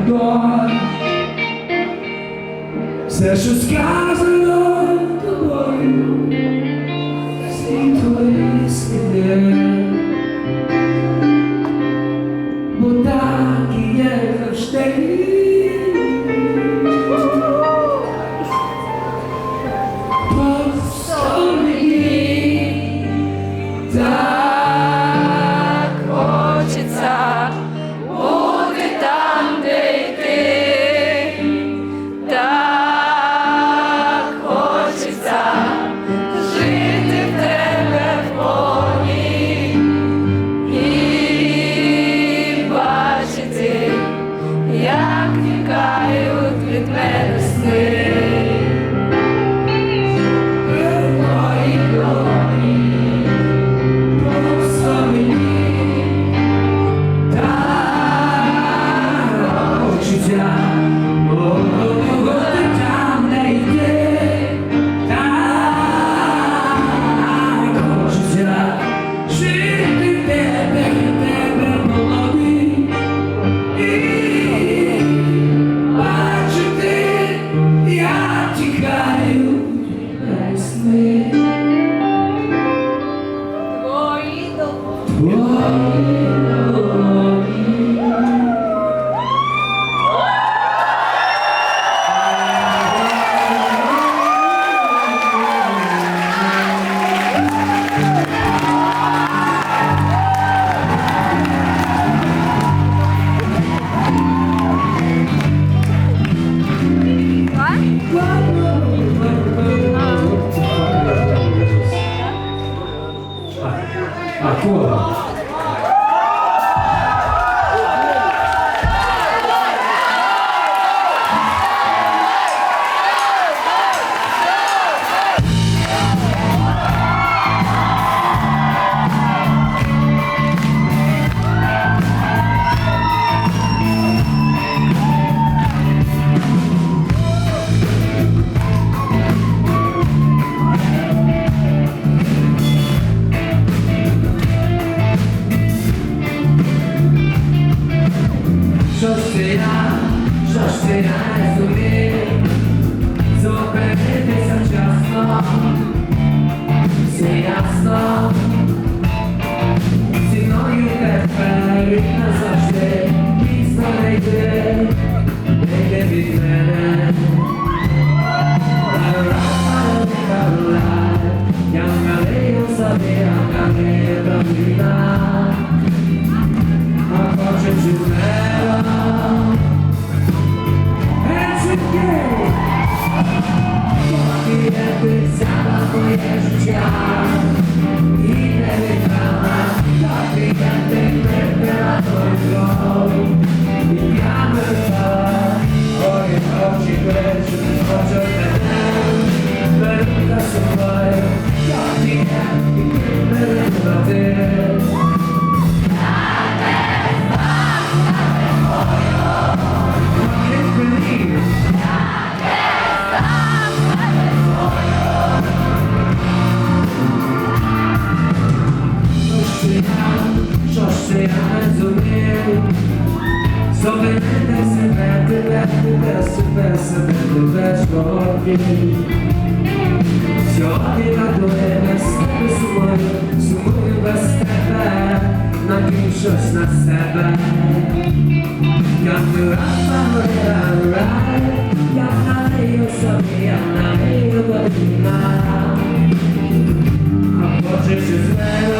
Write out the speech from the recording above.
коридор, все, що сказано тобою. porra. Взяла моє життя і не віддала, доки я Весити буде жовтні. Сьогодні на долине з тебе сумою, сумую без тебе, накинь щось на себе. Я ра-ра-ра-ра, я налию собі, я налию водина. А хочеш із мене